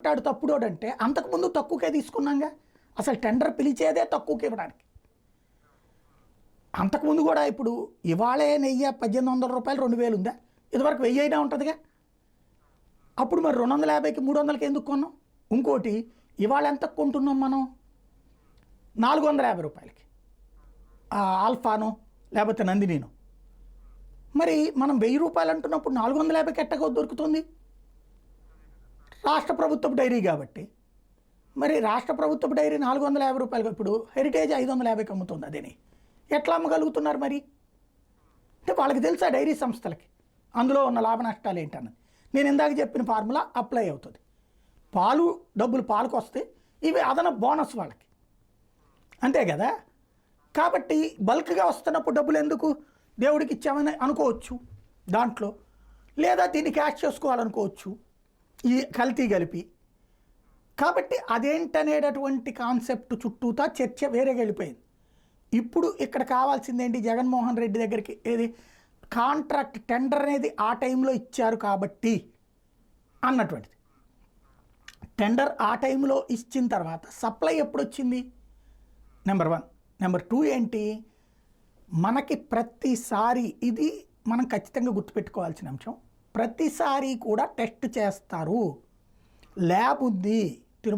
మాట్లాడు తప్పుడోడంటే అంతకుముందు తక్కువకే తీసుకున్నాగా. అసలు టెండర్ పిలిచేదే తక్కువకి ఇవ్వడానికి. అంతకుముందు కూడా ఇప్పుడు ఇవాళే నెయ్యి పద్దెనిమిది వందల రూపాయలు రెండు వేలు ఉందా? ఇదివరకు వెయ్యి అయినా ఉంటుందిగా. అప్పుడు మరి రెండు వందల యాభైకి మూడు వందలకి ఎందుకు కొన్నాం? ఇంకోటి ఇవాళ ఎంత కొంటున్నాం మనం? నాలుగు వందల యాభై రూపాయలకి. ఆల్ఫానో ఆల్ఫాను లేకపోతే నందినీను. మరి మనం వెయ్యి రూపాయలు అంటున్నప్పుడు నాలుగు వందల యాభైకి ఎట్టగా దొరుకుతుంది? రాష్ట్ర ప్రభుత్వపు డైరీ కాబట్టి. మరి రాష్ట్ర ప్రభుత్వపు డైరీ నాలుగు వందల యాభై రూపాయలు ఇప్పుడు హెరిటేజ్ ఐదు వందల యాభైకి అమ్ముతుంది అదేని. ఎట్లా అమ్మగలుగుతున్నారు మరి? అంటే వాళ్ళకి తెలుసా డైరీ సంస్థలకి? అందులో ఉన్న లాభ నష్టాలు ఏంటన్నది? నేను ఇందాక చెప్పిన ఫార్ములా అప్లై అవుతుంది. పాలు డబ్బులు పాలకు వస్తే ఇవి అదన బోనస్ వాళ్ళకి. అంతే కదా? కాబట్టి బల్క్గా వస్తున్నప్పుడు డబ్బులు ఎందుకు? దేవుడికి ఇచ్చామని అనుకోవచ్చు దాంట్లో. లేదా దీన్ని క్యాష్ చేసుకోవాలనుకోవచ్చు. ఈ కల్తీ కలిపి కాబట్టి అదేంటనేటటువంటి కాన్సెప్ట్ చుట్టూతా చర్చ వేరేగా వెళ్ళిపోయింది. ఇప్పుడు ఇక్కడ కావాల్సింది ఏంటి జగన్మోహన్ రెడ్డి దగ్గరికి? ఏది? కాంట్రాక్ట్ టెండర్ అనేది ఆ టైంలో ఇచ్చారు కాబట్టి అన్నటువంటిది. టెండర్ ఆ టైంలో ఇచ్చిన తర్వాత సప్లై ఎప్పుడు వచ్చింది నెంబర్ వన్. నెంబర్ టూ ఏంటి? మనకి ప్రతిసారి ఇది మనం ఖచ్చితంగా గుర్తుపెట్టుకోవాల్సిన అంశం. ప్రతిసారి కూడా టెస్ట్ చేస్తారు. ల్యాబ్ ఉంది.